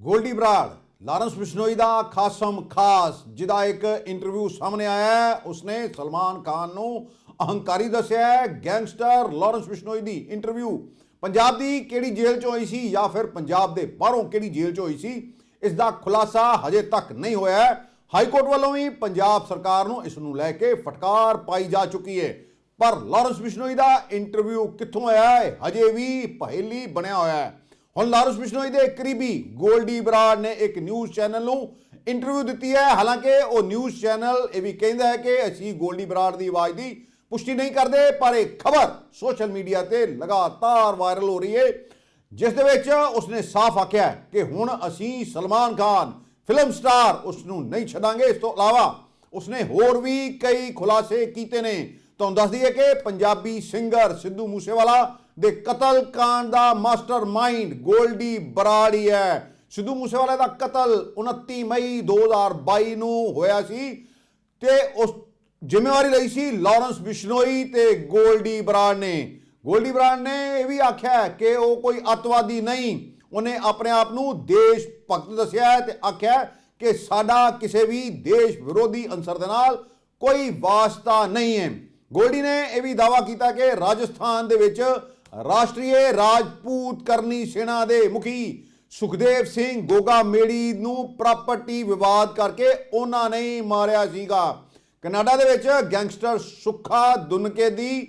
Goldy Brar, Lawrence Bishnoi ਦਾ ਖਾਸਮ ਖਾਸ, ਜਿਹਦਾ ਇੱਕ ਇੰਟਰਵਿਊ ਸਾਹਮਣੇ ਆਇਆ ਹੈ। ਉਸਨੇ ਸਲਮਾਨ ਖਾਨ ਨੂੰ ਅਹੰਕਾਰੀ ਦੱਸਿਆ ਹੈ ਗੈਂਗਸਟਰ ਲਾਰੈਂਸ ਬਿਸ਼ਨੋਈ ਦੀ ਇੰਟਰਵਿਊ ਪੰਜਾਬ ਦੀ ਕਿਹੜੀ ਜੇਲ੍ਹ ਚੋਂ ਹੋਈ ਸੀ ਜਾਂ ਫਿਰ ਪੰਜਾਬ ਦੇ ਬਾਹਰੋਂ ਕਿਹੜੀ ਜੇਲ੍ਹ ਚੋਂ ਹੋਈ ਸੀ ਇਸ ਦਾ ਖੁਲਾਸਾ ਹਜੇ ਤੱਕ ਨਹੀਂ ਹੋਇਆ ਹੈ। ਹਾਈ ਕੋਰਟ ਵੱਲੋਂ ਵੀ ਪੰਜਾਬ ਸਰਕਾਰ ਨੂੰ ਇਸ ਨੂੰ ਲੈ ਕੇ ਫਟਕਾਰ ਪਾਈ ਜਾ ਚੁੱਕੀ ਹੈ। ਪਰ ਲਾਰੈਂਸ ਬਿਸ਼ਨੋਈ ਦਾ ਇੰਟਰਵਿਊ ਕਿੱਥੋਂ ਆਇਆ ਹੈ? ਹਜੇ ਵੀ ਪਹੇਲੀ ਬਣਿਆ ਹੋਇਆ ਹੈ। ਹੁਣ ਲਾਰੈਂਸ ਬਿਸ਼ਨੋਈ ਦੇ ਕਰੀਬੀ ਗੋਲਡੀ ਬਰਾੜ ਨੇ ਇੱਕ ਨਿਊਜ਼ ਚੈਨਲ ਨੂੰ ਇੰਟਰਵਿਊ ਦਿੱਤੀ ਹੈ। ਹਾਲਾਂਕਿ ਉਹ ਨਿਊਜ਼ ਚੈਨਲ ਇਹ ਵੀ ਕਹਿੰਦਾ ਹੈ ਕਿ ਅਸੀਂ ਗੋਲਡੀ ਬਰਾੜ ਦੀ ਆਵਾਜ਼ ਦੀ ਪੁਸ਼ਟੀ ਨਹੀਂ ਕਰਦੇ, ਪਰ ਇਹ ਖਬਰ ਸੋਸ਼ਲ ਮੀਡੀਆ ਤੇ ਲਗਾਤਾਰ ਵਾਇਰਲ ਹੋ ਰਹੀ ਹੈ, ਜਿਸ ਦੇ ਵਿੱਚ ਉਸਨੇ ਸਾਫ਼ ਆਖਿਆ ਕਿ ਹੁਣ ਅਸੀਂ ਸਲਮਾਨ ਖਾਨ ਫਿਲਮ ਸਟਾਰ ਉਸ ਨੂੰ ਨਹੀਂ ਛੱਡਾਂਗੇ। ਇਸ ਤੋਂ ਇਲਾਵਾ ਉਸਨੇ ਹੋਰ ਵੀ ਕਈ ਖੁਲਾਸੇ ਕੀਤੇ ਨੇ। ਤੁਹਾਨੂੰ ਦੱਸ ਦਈਏ ਕਿ ਪੰਜਾਬੀ ਸਿੰਗਰ ਸਿੱਧੂ ਮੂਸੇਵਾਲਾ ਦੇ ਕਤਲ ਕਾਂਡ ਦਾ ਮਾਸਟਰਮਾਈਂਡ ਗੋਲਡੀ ਬਰਾੜੀ ਹੈ। ਸਿੱਧੂ ਮੂਸੇਵਾਲੇ ਦਾ ਕਤਲ 29 ਮਈ 2022 ਨੂੰ ਹੋਇਆ ਸੀ ਤੇ ਉਸ ਜ਼ਿੰਮੇਵਾਰੀ ਲਈ ਸੀ ਲਾਰੈਂਸ ਬਿਸ਼ਨੋਈ ਤੇ ਗੋਲਡੀ ਬਰਾੜ ਨੇ। ਗੋਲਡੀ ਬਰਾੜ ਨੇ ਇਹ ਵੀ ਆਖਿਆ ਕਿ ਉਹ ਕੋਈ ਅੱਤਵਾਦੀ ਨਹੀਂ। ਉਹਨੇ ਆਪਣੇ ਆਪ ਨੂੰ ਦੇਸ਼ ਭਗਤ ਦੱਸਿਆ ਹੈ ਤੇ ਆਖਿਆ ਕਿ ਸਾਡਾ ਕਿਸੇ ਵੀ ਦੇਸ਼ ਵਿਰੋਧੀ ਅੰਸਰ ਦੇ ਨਾਲ ਕੋਈ ਵਾਸਤਾ ਨਹੀਂ ਹੈ। ਗੋਲਡੀ ਨੇ ਇਹ ਵੀ ਦਾਵਾ ਕੀਤਾ ਕਿ ਰਾਜਸਥਾਨ ਦੇ ਵਿੱਚ ਰਾਸ਼ਟਰੀ ਰਾਜਪੂਤ ਕਰਨੀ ਸੈਨਾ ਦੇ ਮੁਖੀ ਸੁਖਦੇਵ ਸਿੰਘ ਗੋਗਾ ਮੇੜੀ ਨੂੰ ਪ੍ਰਾਪਰਟੀ ਵਿਵਾਦ ਕਰਕੇ ਉਹਨਾਂ ਨੇ ਮਾਰਿਆ ਸੀਗਾ। ਕੈਨੇਡਾ ਦੇ ਵਿੱਚ ਗੈਂਗਸਟਰ ਸੁੱਖਾ ਦੁਨਕੇ ਦੀ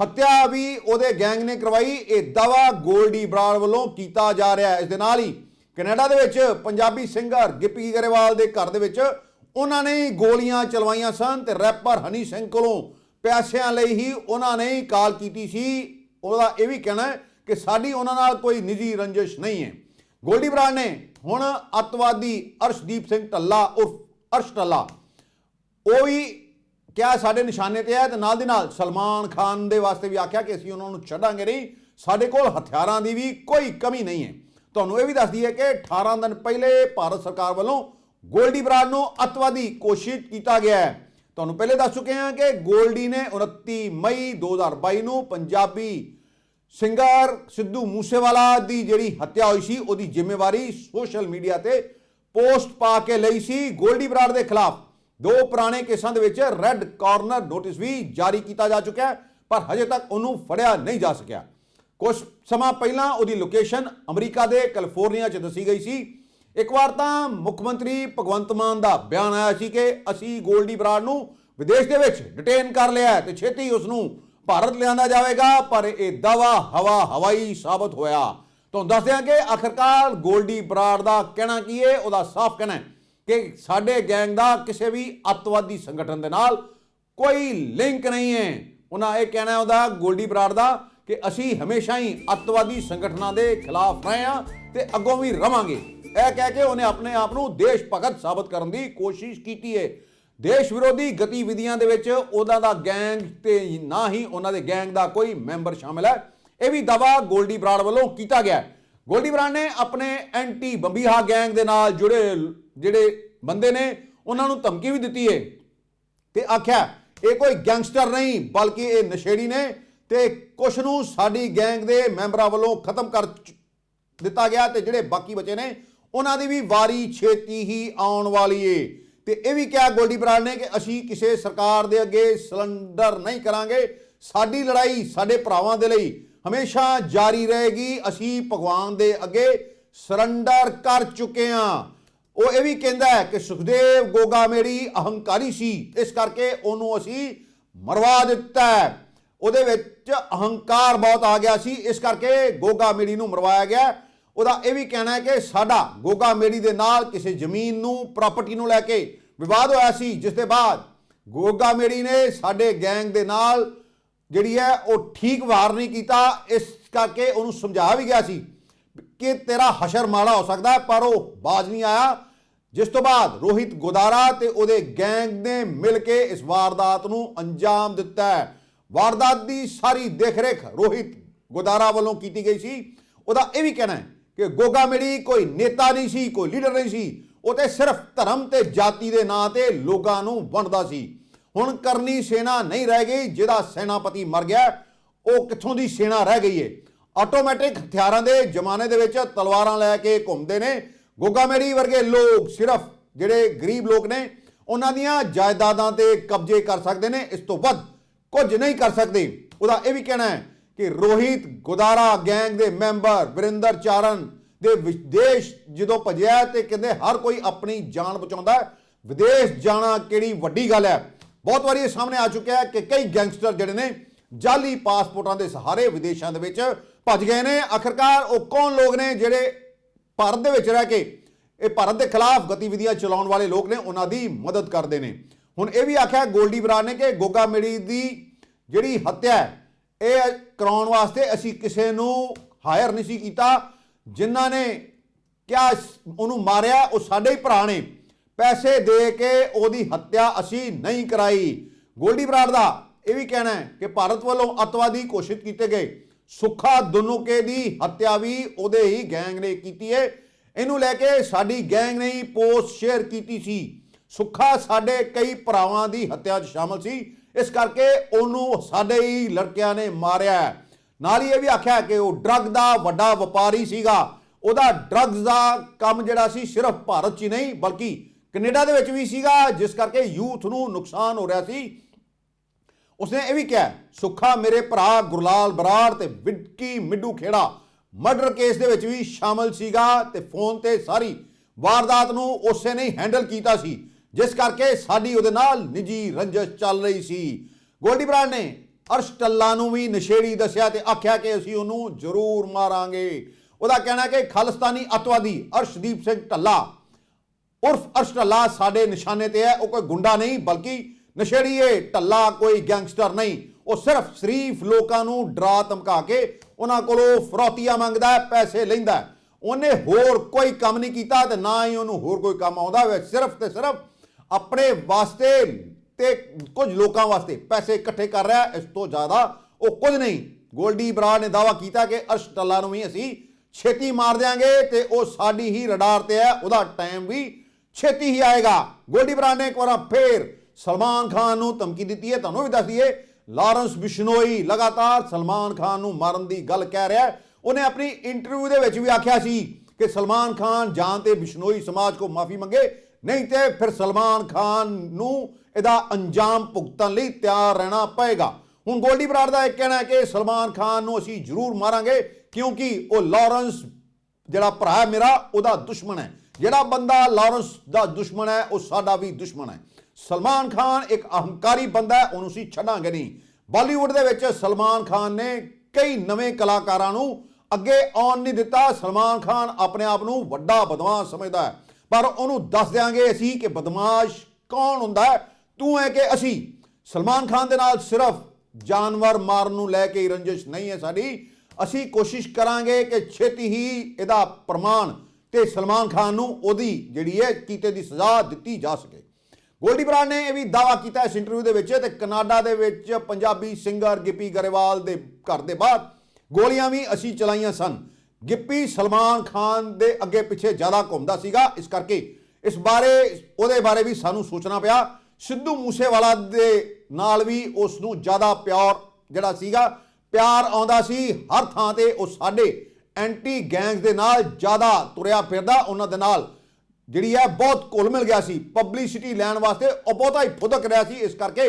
ਹੱਤਿਆ ਵੀ ਉਹਦੇ ਗੈਂਗ ਨੇ ਕਰਵਾਈ। ਇਹ ਦਾਵਾ ਗੋਲਡੀ ਬਰਾੜ ਵੱਲੋਂ ਕੀਤਾ ਜਾ ਰਿਹਾ ਹੈ। ਇਸ ਦੇ ਨਾਲ ਹੀ ਕੈਨੇਡਾ ਦੇ ਵਿੱਚ ਪੰਜਾਬੀ ਸਿੰਗਰ ਗਿੱਪੀ ਗਰੇਵਾਲ ਦੇ ਘਰ ਦੇ ਵਿੱਚ ਉਹਨਾਂ ਨੇ ਗੋਲੀਆਂ ਚਲਵਾਈਆਂ ਸਨ ਤੇ ਰੈਪਰ ਹਨੀ ਸਿੰਘ ਕੋਲੋਂ ਪੈਸਿਆਂ ਲਈ ਹੀ ਉਹਨਾਂ ਨੇ ਕਾਲ ਕੀਤੀ ਸੀ। ਉਹਦਾ ਇਹ ਵੀ ਕਹਿਣਾ ਹੈ ਕਿ ਸਾਡੀ ਉਹਨਾਂ ਨਾਲ ਕੋਈ ਨਿੱਜੀ ਰੰਜਿਸ਼ ਨਹੀਂ ਹੈ। ਗੋਲਡੀ ਬਰਾੜ ਨੇ ਹੁਣ ਅੱਤਵਾਦੀ ਅਰਸ਼ਦੀਪ ਸਿੰਘ ਢੱਲਾ, ਉਰਫ ਅਰਸ਼ ਢੱਲਾ, ਉਹ ਵੀ ਕਿਹਾ ਸਾਡੇ ਨਿਸ਼ਾਨੇ ਤੇ ਹੈ ਤੇ ਨਾਲ ਦੀ ਨਾਲ ਸਲਮਾਨ ਖਾਨ ਦੇ ਵਾਸਤੇ ਵੀ ਆਖਿਆ ਕਿ ਅਸੀਂ ਉਹਨਾਂ ਨੂੰ ਛੱਡਾਂਗੇ ਨਹੀਂ। ਸਾਡੇ ਕੋਲ ਹਥਿਆਰਾਂ ਦੀ ਵੀ ਕੋਈ ਕਮੀ ਨਹੀਂ ਹੈ। ਤੁਹਾਨੂੰ ਇਹ ਵੀ ਦੱਸਦੀ ਹੈ ਕਿ 18 ਦਿਨ ਪਹਿਲੇ ਭਾਰਤ ਸਰਕਾਰ ਵੱਲੋਂ ਗੋਲਡੀ ਬਰਾੜ ਨੂੰ ਅੱਤਵਾਦੀ ਕੋਸ਼ਿਸ਼ ਕੀਤਾ ਗਿਆ ਹੈ। ਤੁਹਾਨੂੰ ਪਹਿਲੇ ਦੱਸ ਚੁੱਕੇ ਹਾਂ ਕਿ ਗੋਲਡੀ ਨੇ 29 ਮਈ 2022 ਨੂੰ ਪੰਜਾਬੀ ਸਿੰਗਰ ਸਿੱਧੂ ਮੂਸੇਵਾਲਾ ਦੀ ਜਿਹੜੀ ਹੱਤਿਆ ਹੋਈ ਸੀ, ਉਹਦੀ ਜ਼ਿੰਮੇਵਾਰੀ ਸੋਸ਼ਲ ਮੀਡੀਆ ਤੇ ਪੋਸਟ ਪਾ ਕੇ ਲਈ ਸੀ। ਗੋਲਡੀ ਬਰਾੜ ਦੇ ਖਿਲਾਫ ਦੋ ਪੁਰਾਣੇ ਕੇਸਾਂ ਦੇ ਵਿੱਚ ਰੈੱਡ ਕਾਰਨਰ ਨੋਟਿਸ ਵੀ ਜਾਰੀ ਕੀਤਾ ਜਾ ਚੁੱਕਿਆ ਹੈ, ਪਰ ਹਜੇ ਤੱਕ ਉਹਨੂੰ ਫੜਿਆ ਨਹੀਂ ਜਾ ਸਕਿਆ। ਕੁਝ ਸਮਾਂ ਪਹਿਲਾਂ ਉਹਦੀ ਲੋਕੇਸ਼ਨ ਅਮਰੀਕਾ ਦੇ ਕੈਲੀਫੋਰਨੀਆ 'ਚ ਦੱਸੀ ਗਈ ਸੀ। ਇੱਕ ਵਾਰ ਤਾਂ ਮੁੱਖ ਮੰਤਰੀ ਭਗਵੰਤ ਮਾਨ ਦਾ ਬਿਆਨ ਆਇਆ ਸੀ ਕਿ ਅਸੀਂ ਗੋਲਡੀ ਬਰਾੜ ਨੂੰ ਵਿਦੇਸ਼ ਦੇ ਵਿੱਚ ਡਿਟੇਨ ਕਰ ਲਿਆ ਹੈ ਤੇ ਛੇਤੀ ਉਸ ਨੂੰ ਭਾਰਤ ਲਿਆਂਦਾ ਜਾਵੇਗਾ, ਪਰ ਇਹ ਦਾਵਾ ਹਵਾ ਹਵਾਈ ਸਾਬਤ ਹੋਇਆ। ਤੁਹਾਨੂੰ ਦੱਸਦੇ ਹਾਂ ਕਿ ਆਖਰਕਾਰ ਗੋਲਡੀ ਬਰਾੜ ਦਾ ਕਹਿਣਾ ਕੀ ਹੈ? ਉਹਦਾ ਸਾਫ਼ ਕਹਿਣਾ ਹੈ ਕਿ ਸਾਡੇ ਗੈਂਗ ਦਾ ਕਿਸੇ ਵੀ ਅੱਤਵਾਦੀ ਸੰਗਠਨ ਦੇ ਨਾਲ ਕੋਈ ਲਿੰਕ ਨਹੀਂ ਹੈ। ਉਹਨਾਂ ਇਹ ਕਹਿਣਾ ਉਹਦਾ ਗੋਲਡੀ ਬਰਾੜ ਦਾ ਕਿ ਅਸੀਂ ਹਮੇਸ਼ਾ ਹੀ ਅੱਤਵਾਦੀ ਸੰਗਠਨਾਂ ਦੇ ਖਿਲਾਫ ਰਹੇ ਹਾਂ ਤੇ ਅੱਗੋਂ ਵੀ ਰਵਾਂਗੇ। ਇਹ ਕਹਿ ਕੇ ਉਹਨੇ ਆਪਣੇ ਆਪ ਨੂੰ ਦੇਸ਼ ਭਗਤ ਸਾਬਤ ਕਰਨ ਦੀ ਕੋਸ਼ਿਸ਼ ਕੀਤੀ ਹੈ ਦੇਸ਼ ਵਿਰੋਧੀ ਗਤੀਵਿਧੀਆਂ ਦੇ ਵਿੱਚ ਉਹਨਾਂ ਦਾ ਗੈਂਗ ਤੇ ਨਾ ਹੀ ਉਹਨਾਂ ਦੇ ਗੈਂਗ ਦਾ ਕੋਈ ਮੈਂਬਰ ਸ਼ਾਮਿਲ ਹੈ। ਇਹ ਵੀ ਦਾਵਾ ਗੋਲਡੀ ਬਰਾੜ ਵੱਲੋਂ ਕੀਤਾ ਗਿਆ ਗੋਲਡੀ ਬਰਾੜ ਨੇ ਆਪਣੇ ਐਂਟੀ ਬੰਬੀਹਾ ਗੈਂਗ ਦੇ ਨਾਲ ਜੁੜੇ ਜਿਹੜੇ ਬੰਦੇ ਨੇ, ਉਹਨਾਂ ਨੂੰ ਧਮਕੀ ਵੀ ਦਿੱਤੀ ਹੈ ਤੇ ਆਖਿਆ, ਇਹ ਕੋਈ ਗੈਂਗਸਟਰ ਨਹੀਂ, ਬਲਕਿ ਇਹ ਨਸ਼ੇੜੀ ਨੇ ਤੇ ਕੁਛ ਨੂੰ ਸਾਡੀ ਗੈਂਗ ਦੇ ਮੈਂਬਰਾਂ ਵੱਲੋਂ ਖਤਮ ਕਰ ਦਿੱਤਾ ਗਿਆ ਤੇ ਜਿਹੜੇ ਬਾਕੀ ਬਚੇ ਨੇ ਉਹਨਾਂ ਦੀ ਵੀ ਵਾਰੀ ਛੇਤੀ ਹੀ ਆਉਣ ਵਾਲੀ ਏ। ਤੇ ਇਹ ਵੀ ਕਿਹਾ ਗੋਲਡੀ ਬਰਾੜ ਨੇ ਕਿ ਅਸੀਂ ਕਿਸੇ ਸਰਕਾਰ ਦੇ ਅੱਗੇ ਸਿਲੰਡਰ ਨਹੀਂ ਕਰਾਂਗੇ। ਸਾਡੀ ਲੜਾਈ ਸਾਡੇ ਭਰਾਵਾਂ ਦੇ ਲਈ ਹਮੇਸ਼ਾ ਜਾਰੀ ਰਹੇਗੀ। ਅਸੀਂ ਭਗਵਾਨ ਦੇ ਅੱਗੇ ਸਰੈਂਡਰ ਕਰ ਚੁੱਕੇ ਹਾਂ। ਉਹ ਇਹ ਵੀ ਕਹਿੰਦਾ ਹੈ ਕਿ ਸੁਖਦੇਵ ਗੋਗਾ ਮੇਰੀ ਅਹੰਕਾਰੀ ਸੀ। ਇਸ ਕਰਕੇ ਉਹਨੂੰ ਅਸੀਂ ਮਰਵਾ ਦਿੱਤਾ ਉਹਦੇ ਵਿੱਚ ਅਹੰਕਾਰ ਬਹੁਤ ਆ ਗਿਆ ਸੀ। ਇਸ ਕਰਕੇ ਗੋਗਾ ਮੇੜੀ ਨੂੰ ਮਰਵਾਇਆ ਗਿਆ। ਉਹਦਾ ਇਹ ਵੀ ਕਹਿਣਾ ਹੈ ਕਿ ਸਾਡਾ ਗੋਗਾ ਮੇੜੀ ਦੇ ਨਾਲ ਕਿਸੇ ਜ਼ਮੀਨ ਨੂੰ ਪ੍ਰਾਪਰਟੀ ਨੂੰ ਲੈ ਕੇ ਵਿਵਾਦ ਹੋਇਆ ਸੀ, ਜਿਸ ਦੇ ਬਾਅਦ ਗੋਗਾ ਮੇੜੀ ਨੇ ਸਾਡੇ ਗੈਂਗ ਦੇ ਨਾਲ ਜਿਹੜੀ ਹੈ ਉਹ ਠੀਕ ਵਾਰ ਨਹੀਂ ਕੀਤਾ, ਇਸ ਕਰਕੇ ਉਹਨੂੰ ਸਮਝਾਇਆ ਵੀ ਗਿਆ ਸੀ ਕਿ ਤੇਰਾ ਹਸ਼ਰ ਮਾੜਾ ਹੋ ਸਕਦਾ ਪਰ ਉਹ ਬਾਜ਼ ਨਹੀਂ ਆਇਆ। ਜਿਸ ਤੋਂ ਬਾਅਦ ਰੋਹਿਤ ਗੋਦਾਰਾ ਤੇ ਉਹਦੇ ਗੈਂਗ ਨੇ ਮਿਲ ਕੇ ਇਸ ਵਾਰਦਾਤ ਨੂੰ ਅੰਜਾਮ ਦਿੱਤਾ ਹੈ। ਵਾਰਦਾਤ ਦੀ ਸਾਰੀ ਦੇਖਰੇਖ ਰੋਹਿਤ ਗੋਦਾਰਾ ਵੱਲੋਂ ਕੀਤੀ ਗਈ ਸੀ। ਉਹਦਾ ਇਹ ਵੀ ਕਹਿਣਾ ਹੈ ਕਿ ਗੋਗਾ ਮੇੜੀ ਕੋਈ ਨੇਤਾ ਨਹੀਂ ਸੀ, ਕੋਈ ਲੀਡਰ ਨਹੀਂ ਸੀ। ਉਹ ਤੇ ਸਿਰਫ ਧਰਮ ਤੇ ਜਾਤੀ ਦੇ ਨਾਂ ਤੇ ਲੋਕਾਂ ਨੂੰ ਵੰਡਦਾ ਸੀ। ਹੁਣ ਕਰਨੀ ਸੈਨਾ ਨਹੀਂ ਰਹਿ ਗਈ ਜਿਹਦਾ ਸੈਨਾਪਤੀ ਮਰ ਗਿਆ, ਉਹ ਕਿੱਥੋਂ ਦੀ ਸੈਨਾ ਰਹਿ ਗਈ ਏ? ਆਟੋਮੈਟਿਕ ਹਥਿਆਰਾਂ ਦੇ ਜ਼ਮਾਨੇ ਦੇ ਵਿੱਚ ਤਲਵਾਰਾਂ ਲੈ ਕੇ ਘੁੰਮਦੇ ਨੇ। ਗੋਗਾ ਮੇਰੀ ਵਰਗੇ ਲੋਕ ਸਿਰਫ ਜਿਹੜੇ ਗਰੀਬ ਲੋਕ ਨੇ, ਉਹਨਾਂ ਦੀਆਂ ਜਾਇਦਾਦਾਂ ਤੇ ਕਬਜ਼ੇ ਕਰ ਸਕਦੇ ਨੇ, ਇਸ ਤੋਂ ਵੱਧ ਕੁਝ ਨਹੀਂ ਕਰ ਸਕਦੇ। ਉਹਦਾ ਇਹ ਵੀ ਕਹਿਣਾ ਹੈ ਕਿ ਰੋਹਿਤ ਗੋਦਾਰਾ ਗੈਂਗ ਦੇ ਮੈਂਬਰ ਵਰਿੰਦਰ ਚਾਰਨ ਦੇ ਵਿਦੇਸ਼ ਜਦੋਂ ਭਜਿਆ ਤੇ ਕਹਿੰਦੇ ਹਰ ਕੋਈ ਆਪਣੀ ਜਾਨ ਬਚਾਉਂਦਾ ਵਿਦੇਸ਼ ਜਾਣਾ ਕਿਹੜੀ ਵੱਡੀ ਗੱਲ ਹੈ। ਬਹੁਤ ਵਾਰੀ ਇਹ ਸਾਹਮਣੇ ਆ ਚੁੱਕਿਆ ਹੈ ਕਿ ਕਈ ਗੈਂਗਸਟਰ ਜਿਹੜੇ ਨੇ ਜਾਲੀ ਪਾਸਪੋਰਟਾਂ ਦੇ ਸਹਾਰੇ ਵਿਦੇਸ਼ਾਂ ਦੇ ਵਿੱਚ ਭੱਜ ਗਏ ਨੇ। ਆਖਰਕਾਰ ਉਹ ਕੌਣ ਲੋਕ ਨੇ ਜਿਹੜੇ ਭਾਰਤ ਦੇ ਵਿੱਚ ਰਹਿ ਕੇ ਇਹ ਭਾਰਤ ਦੇ ਖਿਲਾਫ ਗਤੀਵਿਧੀਆਂ ਚਲਾਉਣ ਵਾਲੇ ਲੋਕ ਨੇ, ਉਹਨਾਂ ਦੀ ਮਦਦ ਕਰਦੇ ਨੇ। ਹੁਣ ਇਹ ਵੀ ਆਖਿਆ ਗੋਲਡੀ ਬਰਾੜ ਨੇ ਕਿ ਗੋਗਾ ਮੇੜੀ ਦੀ ਜਿਹੜੀ ਹੱਤਿਆ ਹੈ ਇਹ ਕਰਾਉਣ ਵਾਸਤੇ ਅਸੀਂ ਕਿਸੇ ਨੂੰ ਹਾਇਰ ਨਹੀਂ ਸੀ ਕੀਤਾ, ਜਿਨ੍ਹਾਂ ਨੇ ਕਿਆ ਉਹਨੂੰ ਮਾਰਿਆ, ਉਹ ਸਾਡੇ ਹੀ ਭਰਾ ਨੇ। ਪੈਸੇ ਦੇ ਕੇ ਉਹਦੀ ਹੱਤਿਆ ਅਸੀਂ ਨਹੀਂ ਕਰਾਈ। ਗੋਲਡੀ ਬਰਾੜ ਦਾ ਇਹ ਵੀ ਕਹਿਣਾ ਹੈ ਕਿ ਭਾਰਤ ਵੱਲੋਂ ਅੱਤਵਾਦੀ ਘੋਸ਼ਿਤ ਕੀਤੇ ਗਏ ਸੁੱਖਾ ਦੁਨੂਕੇ ਦੀ ਹੱਤਿਆ ਵੀ ਉਹਦੇ ਹੀ ਗੈਂਗ ਨੇ ਕੀਤੀ ਹੈ ਇਹਨੂੰ ਲੈ ਕੇ ਸਾਡੀ ਗੈਂਗ ਨੇ ਹੀ ਪੋਸਟ ਸ਼ੇਅਰ ਕੀਤੀ ਸੀ। ਸੁੱਖਾ ਸਾਡੇ ਕਈ ਭਰਾਵਾਂ ਦੀ ਹੱਤਿਆ 'ਚ ਸ਼ਾਮਲ ਸੀ। ਇਸ ਕਰਕੇ ਉਹਨੂੰ ਸਾਡੇ ਹੀ ਲੜਕਿਆਂ ਨੇ ਮਾਰਿਆ ਨਾਲ ਹੀ ਇਹ ਵੀ ਆਖਿਆ ਕਿ ਉਹ ਡਰੱਗ ਦਾ ਵੱਡਾ ਵਪਾਰੀ ਸੀਗਾ। ਉਹਦਾ ਡਰੱਗਸ ਦਾ ਕੰਮ ਜਿਹੜਾ ਸੀ ਸਿਰਫ ਭਾਰਤ 'ਚ ਹੀ ਨਹੀਂ, ਬਲਕਿ ਕੈਨੇਡਾ ਦੇ ਵਿੱਚ ਵੀ ਸੀਗਾ, ਜਿਸ ਕਰਕੇ ਯੂਥ ਨੂੰ ਨੁਕਸਾਨ ਹੋ ਰਿਹਾ ਸੀ। ਉਸਨੇ ਇਹ ਵੀ ਕਿਹਾ ਸੁੱਖਾ ਮੇਰੇ ਭਰਾ ਗੁਰਲਾਲ ਬਰਾੜ ਤੇ ਵਿੱਕੀ ਮਿੱਡੂ ਖੇੜਾ ਮਰਡਰ ਕੇਸ ਦੇ ਵਿੱਚ ਵੀ ਸ਼ਾਮਲ ਸੀਗਾ ਤੇ ਫੋਨ ਤੇ ਸਾਰੀ ਵਾਰਦਾਤ ਨੂੰ ਉਸੇ ਨੇ ਹੈਂਡਲ ਕੀਤਾ ਸੀ। ਜਿਸ ਕਰਕੇ ਸਾਡੀ ਉਹਦੇ ਨਾਲ ਨਿੱਜੀ ਰੰਜਸ ਚੱਲ ਰਹੀ ਸੀ। ਗੋਲਡੀ ਬਰਾੜ ਨੇ ਅਰਸ਼ ਟੱਲਾ ਨੂੰ ਵੀ ਨਸ਼ੇੜੀ ਦੱਸਿਆ ਤੇ ਆਖਿਆ ਕਿ ਅਸੀਂ ਉਹਨੂੰ ਜ਼ਰੂਰ ਮਾਰਾਂਗੇ। ਉਹਦਾ ਕਹਿਣਾ ਕਿ ਖਾਲਿਸਤਾਨੀ ਅਤਵਾਦੀ ਅਰਸ਼ਦੀਪ ਸਿੰਘ ਟੱਲਾ ਉਰਫ ਅਰਸ਼ ਢੱਲਾ ਸਾਡੇ ਨਿਸ਼ਾਨੇ ਤੇ ਹੈ, ਉਹ ਕੋਈ ਗੁੰਡਾ ਨਹੀਂ, ਬਲਕਿ ਨਸ਼ੇੜੀ ਹੈ ਢੱਲਾ ਕੋਈ ਗੈਂਗਸਟਰ ਨਹੀਂ। ਉਹ ਸਿਰਫ ਸ਼ਰੀਫ ਲੋਕਾਂ ਨੂੰ ਡਰਾ ਧਮਕਾ ਕੇ ਉਹਨਾਂ ਕੋਲੋਂ ਫਰੋਤੀਆਂ ਮੰਗਦਾ ਹੈ, ਪੈਸੇ ਲੈਂਦਾ ਉਹਨੇ ਹੋਰ ਕੋਈ ਕੰਮ ਨਹੀਂ ਕੀਤਾ ਤੇ ਨਾ ਹੀ ਉਹਨੂੰ ਹੋਰ ਕੋਈ ਕੰਮ ਆਉਂਦਾ ਹੋਵੇ। ਸਿਰਫ ਤੇ ਸਿਰਫ ਆਪਣੇ ਵਾਸਤੇ ਤੇ ਕੁਝ ਲੋਕਾਂ ਵਾਸਤੇ ਪੈਸੇ ਇਕੱਠੇ ਕਰ ਰਿਹਾ, ਇਸ ਤੋਂ ਜ਼ਿਆਦਾ ਉਹ ਕੁਝ ਨਹੀਂ। ਗੋਲਡੀ ਬਰਾੜ ਨੇ ਦਾਵਾ ਕੀਤਾ ਕਿ ਅਰਸ਼ ਟੱਲਾ ਨੂੰ ਵੀ ਅਸੀਂ ਛੇਤੀ ਮਾਰ ਦਿਆਂਗੇ ਤੇ ਉਹ ਸਾਡੀ ਹੀ ਰਡਾਰ ਤੇ ਹੈ, ਉਹਦਾ ਟਾਈਮ ਵੀ ਛੇਤੀ ਹੀ ਆਏਗਾ। ਗੋਲਡੀ ਬਰਾੜ ਨੇ ਇੱਕ ਵਾਰ ਫੇਰ ਸਲਮਾਨ ਖਾਨ ਨੂੰ ਧਮਕੀ ਦਿੱਤੀ ਹੈ, ਤੁਹਾਨੂੰ ਵੀ ਦੱਸ ਦਈਏ, ਲਾਰੈਂਸ ਬਿਸ਼ਨੋਈ ਲਗਾਤਾਰ ਸਲਮਾਨ ਖਾਨ ਨੂੰ ਮਾਰਨ ਦੀ ਗੱਲ ਕਹਿ ਰਿਹਾ ਉਹਨੇ ਆਪਣੀ ਇੰਟਰਵਿਊ ਦੇ ਵਿੱਚ ਵੀ ਆਖਿਆ ਸੀ ਕਿ ਸਲਮਾਨ ਖਾਨ ਜਾਣ ਤੇ ਬਿਸ਼ਨੋਈ ਸਮਾਜ ਕੋ ਮਾਫੀ ਮੰਗੇ ਨਹੀਂ ਤੇ ਫਿਰ ਸਲਮਾਨ ਖਾਨ ਨੂੰ ਇਹਦਾ ਅੰਜਾਮ ਭੁਗਤਣ ਲਈ ਤਿਆਰ ਰਹਿਣਾ ਪਏਗਾ। ਹੁਣ ਗੋਲਡੀ ਬਰਾੜ ਦਾ ਇਹ ਕਹਿਣਾ ਹੈ ਕਿ ਸਲਮਾਨ ਖਾਨ ਨੂੰ ਅਸੀਂ ਜ਼ਰੂਰ ਮਾਰਾਂਗੇ ਕਿਉਂਕਿ ਉਹ ਲਾਰੈਂਸ ਜਿਹੜਾ ਭਰਾ ਹੈ ਮੇਰਾ, ਉਹਦਾ ਦੁਸ਼ਮਣ ਹੈ। ਜਿਹੜਾ ਬੰਦਾ ਲਾਰੈਂਸ ਦਾ ਦੁਸ਼ਮਣ ਹੈ, ਉਹ ਸਾਡਾ ਵੀ ਦੁਸ਼ਮਣ ਹੈ। ਸਲਮਾਨ ਖਾਨ ਇੱਕ ਅਹੰਕਾਰੀ ਬੰਦਾ ਹੈ, ਉਹਨੂੰ ਅਸੀਂ ਛੱਡਾਂਗੇ ਨਹੀਂ। ਬਾਲੀਵੁੱਡ ਦੇ ਵਿੱਚ ਸਲਮਾਨ ਖਾਨ ਨੇ ਕਈ ਨਵੇਂ ਕਲਾਕਾਰਾਂ ਨੂੰ ਅੱਗੇ ਆਉਣ ਨਹੀਂ ਦਿੱਤਾ। ਸਲਮਾਨ ਖਾਨ ਆਪਣੇ ਆਪ ਨੂੰ ਵੱਡਾ ਬਦਮਾਸ਼ ਸਮਝਦਾ ਹੈ। ਪਰ ਉਹਨੂੰ ਦੱਸ ਦਿਆਂਗੇ ਅਸੀਂ ਕਿ ਬਦਮਾਸ਼ ਕੌਣ ਹੁੰਦਾ ਹੈ? ਤੂੰ ਹੈ ਕਿ ਅਸੀਂ। ਸਲਮਾਨ ਖਾਨ ਦੇ ਨਾਲ ਸਿਰਫ ਜਾਨਵਰ ਮਾਰਨ ਨੂੰ ਲੈ ਕੇ ਰੰਜਿਸ਼ ਨਹੀਂ ਹੈ ਸਾਡੀ। ਅਸੀਂ ਕੋਸ਼ਿਸ਼ ਕਰਾਂਗੇ ਕਿ ਛੇਤੀ ਹੀ ਇਹਦਾ ਪ੍ਰਮਾਣ ਤੇ ਸਲਮਾਨ ਖਾਨ ਨੂੰ ਉਹਦੀ ਜਿਹੜੀ ਹੈ ਕੀਤੇ ਦੀ ਸਜ਼ਾ ਦਿੱਤੀ ਜਾ ਸਕੇ। ਗੋਲਡੀ ਬਰਾੜ ਨੇ ਇਹ ਵੀ ਦਾਵਾ ਕੀਤਾ ਇਸ ਇੰਟਰਵਿਊ ਦੇ ਵਿੱਚ ਤੇ ਕਨਾਡਾ ਦੇ ਵਿੱਚ ਪੰਜਾਬੀ ਸਿੰਗਰ ਗਿੱਪੀ ਗਰੇਵਾਲ ਦੇ ਘਰ ਦੇ ਬਾਹਰ ਗੋਲੀਆਂ ਵੀ ਅਸੀਂ ਚਲਾਈਆਂ ਸਨ। ਗਿੱਪੀ ਸਲਮਾਨ ਖਾਨ ਦੇ ਅੱਗੇ ਪਿੱਛੇ ਜ਼ਿਆਦਾ ਘੁੰਮਦਾ ਸੀਗਾ। ਇਸ ਕਰਕੇ ਇਸ ਬਾਰੇ, ਉਹਦੇ ਬਾਰੇ ਵੀ ਸਾਨੂੰ ਸੋਚਣਾ ਪਿਆ। ਸਿੱਧੂ ਮੂਸੇਵਾਲਾ ਦੇ ਨਾਲ ਵੀ ਉਸ ਨੂੰ ਜ਼ਿਆਦਾ ਪਿਆਰ ਜਿਹੜਾ ਸੀਗਾ, ਪਿਆਰ ਆਉਂਦਾ ਸੀ। ਹਰ ਥਾਂ ਤੇ ਉਹ ਸਾਡੇ ਐਂਟੀ ਗੈਂਗਸ ਦੇ ਨਾਲ ਜ਼ਿਆਦਾ ਤੁਰਿਆ ਫਿਰਦਾ। ਉਹਨਾਂ ਦੇ ਨਾਲ ਜਿਹੜੀ ਹੈ ਬਹੁਤ ਘੁਲ ਮਿਲ ਗਿਆ ਸੀ। ਪਬਲਿਸਿਟੀ ਲੈਣ ਵਾਸਤੇ ਉਹ ਬਹੁਤਾ ਹੀ ਫੁਦਕ ਰਿਹਾ ਸੀ। ਇਸ ਕਰਕੇ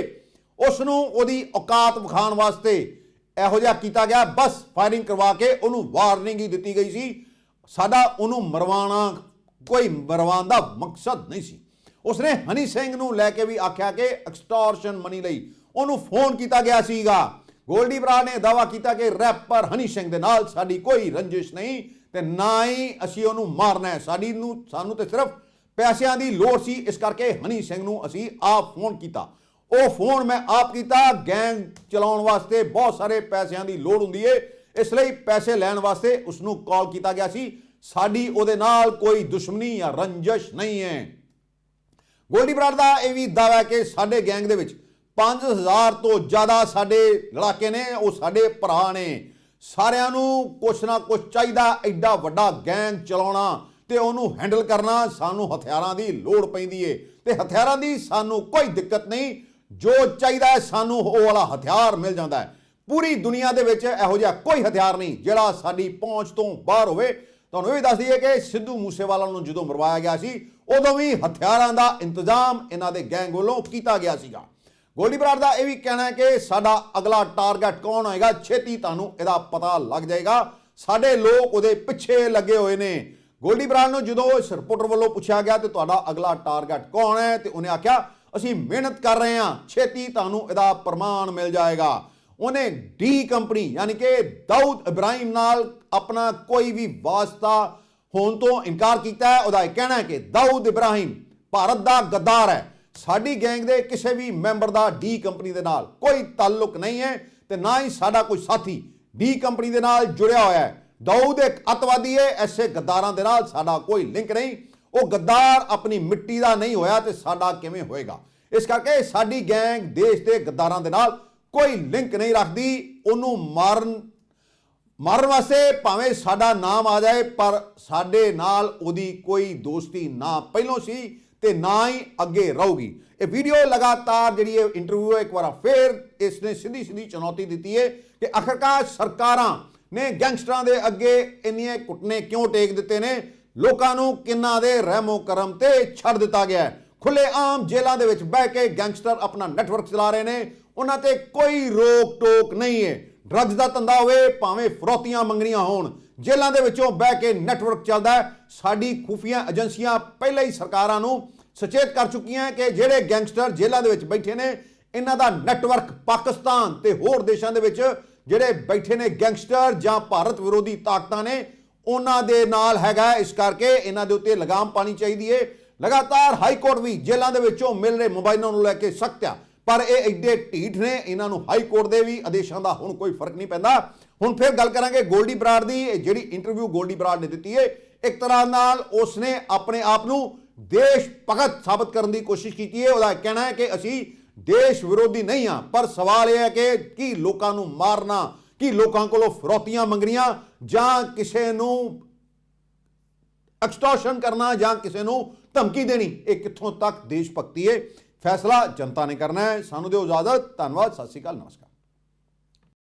ਉਸ ਨੂੰ ਉਹਦੀ ਔਕਾਤ ਵਿਖਾਉਣ ਵਾਸਤੇ ਇਹੋ ਜਿਹਾ ਕੀਤਾ ਗਿਆ, ਬਸ ਫਾਇਰਿੰਗ ਕਰਵਾ ਕੇ ਉਹਨੂੰ ਵਾਰਨਿੰਗ ਹੀ ਦਿੱਤੀ ਗਈ ਸੀ। ਸਾਡਾ ਉਹਨੂੰ ਮਰਵਾਣਾ ਕੋਈ ਮਰਵਾਉਣ ਦਾ ਮਕਸਦ ਨਹੀਂ ਸੀ। ਉਸਨੇ ਹਨੀ ਸਿੰਘ ਨੂੰ ਲੈ ਕੇ ਵੀ ਆਖਿਆ ਕਿ ਐਕਸਟੋਰਸ਼ਨ ਮਨੀ ਲਈ ਉਹਨੂੰ ਫੋਨ ਕੀਤਾ ਗਿਆ ਸੀਗਾ। ਗੋਲਡੀ ਬਰਾੜ ਨੇ ਦਾਵਾ ਕੀਤਾ ਕਿ ਰੈਪਰ ਹਨੀ ਸਿੰਘ ਦੇ ਨਾਲ ਸਾਡੀ ਕੋਈ ਰੰਜਿਸ਼ ਨਹੀਂ ਤੇ ਨਾ ਹੀ ਅਸੀਂ ਉਹਨੂੰ ਮਾਰਨਾ ਹੈ। ਸਾਡੀ ਨੂੰ, ਸਾਨੂੰ ਤੇ ਸਿਰਫ ਪੈਸਿਆਂ ਦੀ ਲੋੜ ਸੀ। ਇਸ ਕਰਕੇ ਹਨੀ ਸਿੰਘ ਨੂੰ ਅਸੀਂ ਆਪ ਫੋਨ ਕੀਤਾ। ਉਹ ਫੋਨ ਮੈਂ ਆਪ ਕੀਤਾ ਗੈਂਗ ਚਲਾਉਣ ਵਾਸਤੇ ਬਹੁਤ ਸਾਰੇ ਪੈਸਿਆਂ ਦੀ ਲੋੜ ਹੁੰਦੀ ਏ। ਇਸ ਲਈ ਪੈਸੇ ਲੈਣ ਵਾਸਤੇ ਉਸ ਨੂੰ ਕਾਲ ਕੀਤਾ ਗਿਆ ਸੀ। ਸਾਡੀ ਉਹਦੇ ਨਾਲ ਕੋਈ ਦੁਸ਼ਮਣੀ ਜਾਂ ਰੰਜਸ਼ ਨਹੀਂ ਹੈ। ਗੋਲਡੀ ਬਰਾੜ ਦਾ ਇਹ ਵੀ ਦਾਅਵਾ ਕਿ ਸਾਡੇ ਗੈਂਗ ਦੇ ਵਿੱਚ 5000 ਤੋਂ ਜ਼ਿਆਦਾ ਸਾਡੇ ਲੜਾਕੇ ਨੇ, ਉਹ ਸਾਡੇ ਭਰਾ ਨੇ। ਸਾਰਿਆਂ ਨੂੰ ਕੁਛ ਨਾ ਕੁਛ ਚਾਹੀਦਾ, ਐਡਾ ਵੱਡਾ ਗੈਂਗ ਚਲਾਉਣਾ ਤੇ ਉਹਨੂੰ ਹੈਂਡਲ ਕਰਨਾ ਸਾਨੂੰ ਹਥਿਆਰਾਂ ਦੀ ਲੋੜ ਪੈਂਦੀ ਏ। ਤੇ ਹਥਿਆਰਾਂ ਦੀ ਸਾਨੂੰ ਕੋਈ ਦਿੱਕਤ ਨਹੀਂ। ਜੋ ਚਾਹੀਦਾ ਹੈ ਸਾਨੂੰ ਉਹ ਵਾਲਾ ਹਥਿਆਰ ਮਿਲ ਜਾਂਦਾ ਹੈ। ਪੂਰੀ ਦੁਨੀਆ ਦੇ ਵਿੱਚ ਇਹੋ ਜਿਹਾ ਕੋਈ ਹਥਿਆਰ ਨਹੀਂ ਜਿਹੜਾ ਸਾਡੀ ਪਹੁੰਚ ਤੋਂ ਬਾਹਰ ਹੋਵੇ। ਤੁਹਾਨੂੰ ਇਹ ਵੀ ਦੱਸ ਦਈਏ ਕਿ ਸਿੱਧੂ ਮੂਸੇਵਾਲਾ ਨੂੰ ਜਦੋਂ ਮਰਵਾਇਆ ਗਿਆ ਸੀ, ਉਦੋਂ ਵੀ ਹਥਿਆਰਾਂ ਦਾ ਇੰਤਜ਼ਾਮ ਇਹਨਾਂ ਦੇ ਗੈਂਗ ਵੱਲੋਂ ਕੀਤਾ ਗਿਆ ਸੀਗਾ। ਗੋਲਡੀ ਬਰਾੜ ਦਾ ਇਹ ਵੀ ਕਹਿਣਾ ਹੈ ਕਿ ਸਾਡਾ ਅਗਲਾ ਟਾਰਗੇਟ ਕੌਣ ਹੋਏਗਾ? ਛੇਤੀ ਤੁਹਾਨੂੰ ਇਹਦਾ ਪਤਾ ਲੱਗ ਜਾਏਗਾ। ਸਾਡੇ ਲੋਕ ਉਹਦੇ ਪਿੱਛੇ ਲੱਗੇ ਹੋਏ ਨੇ। ਗੋਲਡੀ ਬਰਾੜ ਨੂੰ ਜਦੋਂ ਇਸ ਰਿਪੋਰਟਰ ਵੱਲੋਂ ਪੁੱਛਿਆ ਗਿਆ ਤੇ ਤੁਹਾਡਾ ਅਗਲਾ ਟਾਰਗੇਟ ਕੌਣ ਹੈ ਤੇ ਉਹਨੇ ਆਖਿਆ ਅਸੀਂ ਮਿਹਨਤ ਕਰ ਰਹੇ ਹਾਂ। ਛੇਤੀ ਤੁਹਾਨੂੰ ਇਹਦਾ ਪ੍ਰਮਾਣ ਮਿਲ ਜਾਏਗਾ। ਉਹਨੇ ਡੀ ਕੰਪਨੀ ਯਾਨੀ ਕਿ ਦਾਊਦ ਇਬਰਾਹਿਮ ਨਾਲ ਆਪਣਾ ਕੋਈ ਵੀ ਵਾਸਤਾ ਹੋਣ ਤੋਂ ਇਨਕਾਰ ਕੀਤਾ ਹੈ। ਉਹਦਾ ਇਹ ਕਹਿਣਾ ਹੈ ਕਿ ਦਾਊਦ ਇਬਰਾਹਿਮ ਭਾਰਤ ਦਾ ਗੱਦਾਰ ਹੈ। ਸਾਡੀ ਗੈਂਗ ਦੇ ਕਿਸੇ ਵੀ ਮੈਂਬਰ ਦਾ ਡੀ ਕੰਪਨੀ ਦੇ ਨਾਲ ਕੋਈ ਤਾਲੁਕ ਨਹੀਂ ਹੈ ਤੇ ਨਾ ਹੀ ਸਾਡਾ ਕੋਈ ਸਾਥੀ ਡੀ ਕੰਪਨੀ ਦੇ ਨਾਲ ਜੁੜਿਆ ਹੋਇਆ ਹੈ। ਦਾਊਦ ਇੱਕ ਅਤਵਾਦੀ ਹੈ। ਐਸੇ ਗੱਦਾਰਾਂ ਦੇ ਨਾਲ ਸਾਡਾ ਕੋਈ ਲਿੰਕ ਨਹੀਂ। ਉਹ ਗੱਦਾਰ ਆਪਣੀ ਮਿੱਟੀ ਦਾ ਨਹੀਂ ਹੋਇਆ ਤੇ ਸਾਡਾ ਕਿਵੇਂ ਹੋਏਗਾ? ਇਸ ਕਰਕੇ ਸਾਡੀ ਗੈਂਗ ਦੇਸ਼ ਦੇ ਗੱਦਾਰਾਂ ਦੇ ਨਾਲ ਕੋਈ ਲਿੰਕ ਨਹੀਂ ਰੱਖਦੀ, ਉਹਨੂੰ ਮਾਰਨ ਮਾਰਨ ਵਾਸਤੇ ਭਾਵੇਂ ਸਾਡਾ ਨਾਮ ਆ ਜਾਏ, ਪਰ ਸਾਡੇ ਨਾਲ ਉਹਦੀ ਕੋਈ ਦੋਸਤੀ ਨਾ ਪਹਿਲੋਂ ਸੀ ਤੇ ਨਾ ਹੀ ਅੱਗੇ ਰਹੂਗੀ। ਇਹ ਵੀਡੀਓ ਲਗਾਤਾਰ ਜਿਹੜੀ ਇਹ ਇੰਟਰਵਿਊ ਹੈ, ਇੱਕ ਵਾਰ ਫੇਰ ਇਸ ਨੇ ਸਿੱਧੀ ਸਿੱਧੀ ਚੁਣੌਤੀ ਦਿੱਤੀ ਹੈ ਕਿ ਆਖਰਕਾਰ ਸਰਕਾਰਾਂ ਨੇ ਗੈਂਗਸਟਰਾਂ ਦੇ ਅੱਗੇ ਇੰਨੀਆਂ ਘੁੱਟਨੇ ਕਿਉਂ ਟੇਕ ਦਿੱਤੇ ਨੇ? ਲੋਕਾਂ ਨੂੰ ਕਿੰਨਾ ਦੇ ਰਹਿਮੋ ਕਰਮ ਤੇ ਛੱਡ ਦਿੱਤਾ ਗਿਆ ਹੈ। ਖੁੱਲੇ ਆਮ ਜੇਲ੍ਹਾਂ ਦੇ ਵਿੱਚ ਬਹਿ ਕੇ ਗੈਂਗਸਟਰ ਆਪਣਾ ਨੈਟਵਰਕ ਚਲਾ ਰਹੇ ਨੇ। ਉਹਨਾਂ ਤੇ ਕੋਈ ਰੋਕ ਟੋਕ ਨਹੀਂ ਹੈ। ਡਰੱਗਸ ਦਾ ਧੰਦਾ ਹੋਵੇ, ਭਾਵੇਂ ਫਰੋਤੀਆਂ ਮੰਗਣੀਆਂ ਹੋਣ, ਜੇਲ੍ਹਾਂ ਦੇ ਵਿੱਚੋਂ ਬਹਿ ਕੇ ਨੈਟਵਰਕ ਚੱਲਦਾ ਹੈ। ਸਾਡੀ ਖੁਫੀਆ ਏਜੰਸੀਆਂ ਪਹਿਲਾਂ ਹੀ ਸਰਕਾਰਾਂ ਨੂੰ ਸੁਚੇਤ ਕਰ ਚੁੱਕੀਆਂ ਕਿ ਜਿਹੜੇ ਗੈਂਗਸਟਰ ਜੇਲ੍ਹਾਂ ਦੇ ਵਿੱਚ ਬੈਠੇ ਨੇ, ਇਹਨਾਂ ਦਾ ਨੈਟਵਰਕ ਪਾਕਿਸਤਾਨ ਤੇ ਹੋਰ ਦੇਸ਼ਾਂ ਦੇ ਵਿੱਚ ਜਿਹੜੇ ਬੈਠੇ ਨੇ ਗੈਂਗਸਟਰ ਜਾਂ ਭਾਰਤ ਵਿਰੋਧੀ ਤਾਕਤਾਂ ਨੇ ਉਹਨਾਂ ਦੇ ਨਾਲ ਹੈਗਾ ਇਸ ਕਰਕੇ ਇਹਨਾਂ ਦੇ ਉੱਤੇ ਲਗਾਮ ਪਾਣੀ ਚਾਹੀਦੀ ਏ। ਲਗਾਤਾਰ ਹਾਈ ਕੋਰਟ ਵੀ ਜੇਲ੍ਹਾਂ ਦੇ ਵਿੱਚੋਂ ਮਿਲ ਰਹੇ ਮੋਬਾਈਲਾਂ ਨੂੰ ਲੈ ਕੇ ਸਖਤ ਆ। ਪਰ ਇਹ ਐਡੇ ਢੀਠ ਨੇ, ਇਹਨਾਂ ਨੂੰ ਹਾਈ ਕੋਰਟ ਦੇ ਵੀ ਆਦੇਸ਼ਾਂ ਦਾ ਹੁਣ ਕੋਈ ਫ਼ਰਕ ਨਹੀਂ ਪੈਂਦਾ। ਹੁਣ ਫਿਰ ਗੱਲ ਕਰਾਂਗੇ ਗੋਲਡੀ ਬਰਾੜ ਦੀ। ਜਿਹੜੀ ਇੰਟਰਵਿਊ ਗੋਲਡੀ ਬਰਾੜ ਨੇ ਦਿੱਤੀ ਏ, ਇੱਕ ਤਰ੍ਹਾਂ ਨਾਲ ਉਸਨੇ ਆਪਣੇ ਆਪ ਨੂੰ ਦੇਸ਼ ਭਗਤ ਸਾਬਤ ਕਰਨ ਦੀ ਕੋਸ਼ਿਸ਼ ਕੀਤੀ ਹੈ ਉਹਦਾ ਕਹਿਣਾ ਹੈ ਕਿ ਅਸੀਂ ਦੇਸ਼ ਵਿਰੋਧੀ ਨਹੀਂ ਹਾਂ ਪਰ ਸਵਾਲ ਇਹ ਹੈ ਕਿ ਕੀ ਲੋਕਾਂ ਨੂੰ ਮਾਰਨਾ ਕਿ ਲੋਕਾਂ ਕੋਲੋਂ ਫਰੋਤੀਆਂ ਮੰਗਣੀਆਂ ਜਾਂ ਕਿਸੇ ਨੂੰ ਐਕਸਟੋਰਸ਼ਨ ਕਰਨਾ ਜਾਂ ਕਿਸੇ ਨੂੰ ਧਮਕੀ ਦੇਣੀ, ਇਹ ਕਿੱਥੋਂ ਤੱਕ ਦੇਸ਼ ਭਗਤੀ ਹੈ ਫੈਸਲਾ ਜਨਤਾ ਨੇ ਕਰਨਾ ਹੈ। ਸਾਨੂੰ ਦਿਓ ਇਜਾਜ਼ਤ। ਧੰਨਵਾਦ। ਸਤਿ ਸ਼੍ਰੀ ਅਕਾਲ। ਨਮਸਕਾਰ।